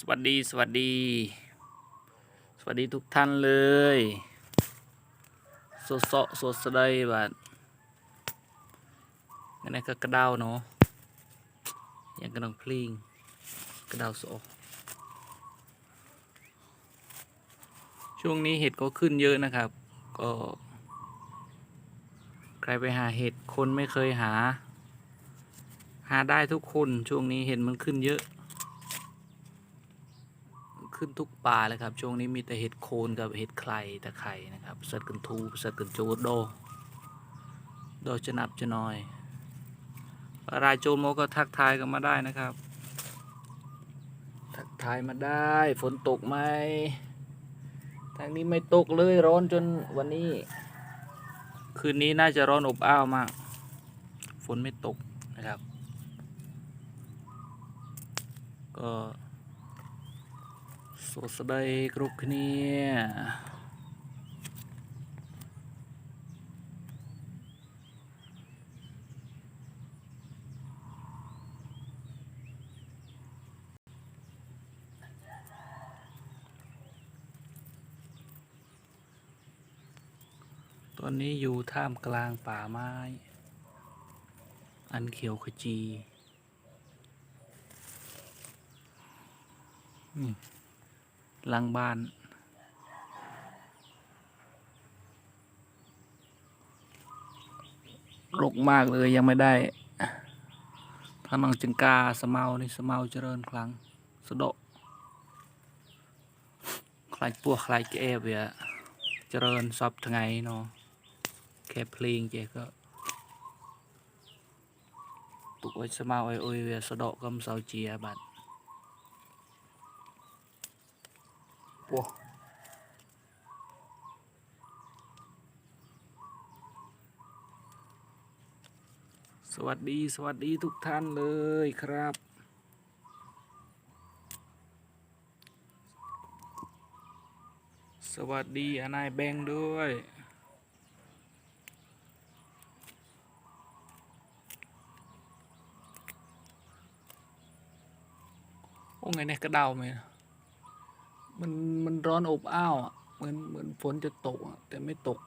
สวัสดีสวัสดี สวัสดีทุกท่านเลยสดสดสดสดายบัดงั้นนะก็กระเดาเนาะยังกระดังพลิงกระเดาโซช่วงนี้เห็ดก็ขึ้นเยอะนะครับ ก็ ใครไปหาเห็ดคนไม่เคยหา หาได้ทุกคนช่วงนี้เห็ดมันขึ้นเยอะ ขึ้นทุกป่าเลยครับ ช่วงนี้มีแต่เห็ดโคนกับเห็ดไข่ตะไคร่นะครับสัตว์กันทูสัตว์กันโจโดโดจะนับจะน้อยรายโจโมก็ทักทายกันมาได้นะครับ ทักทายมาได้ ฝนตกไหมทางนี้ไม่ตกเลยร้อนจนวันนี้ คืนนี้น่าจะร้อนอบอ้าวมาก ฝนไม่ตกนะครับ ก็ สวัสดีគ្រប់គ្នាตอนนี้อยู่ท่ามกลางป่าไม้ อันเขียวขจี นี่ หลังบ้าน รกมากเลยยังไม่ได้ท่าน้องจึงกาสมานี่สมาเจริญครั้งสะดกคลายปัวคลายแกเวียเจริญสอบทั้งไงเนาะแค่เพลงเจก็ตุกไว้สมาไอ้โอ้ยเวียสะดกกำเสาเจียบัด ปัวสวัสดีสวัสดีทุกท่านเลยครับ สวัสดีอนายแบงด้วย โอ้ไงเนี่ยกระเดาไหม มันมันร้อนอบอ้าวอะเหมือนเหมือนฝนจะตกอะแต่ไม่ตก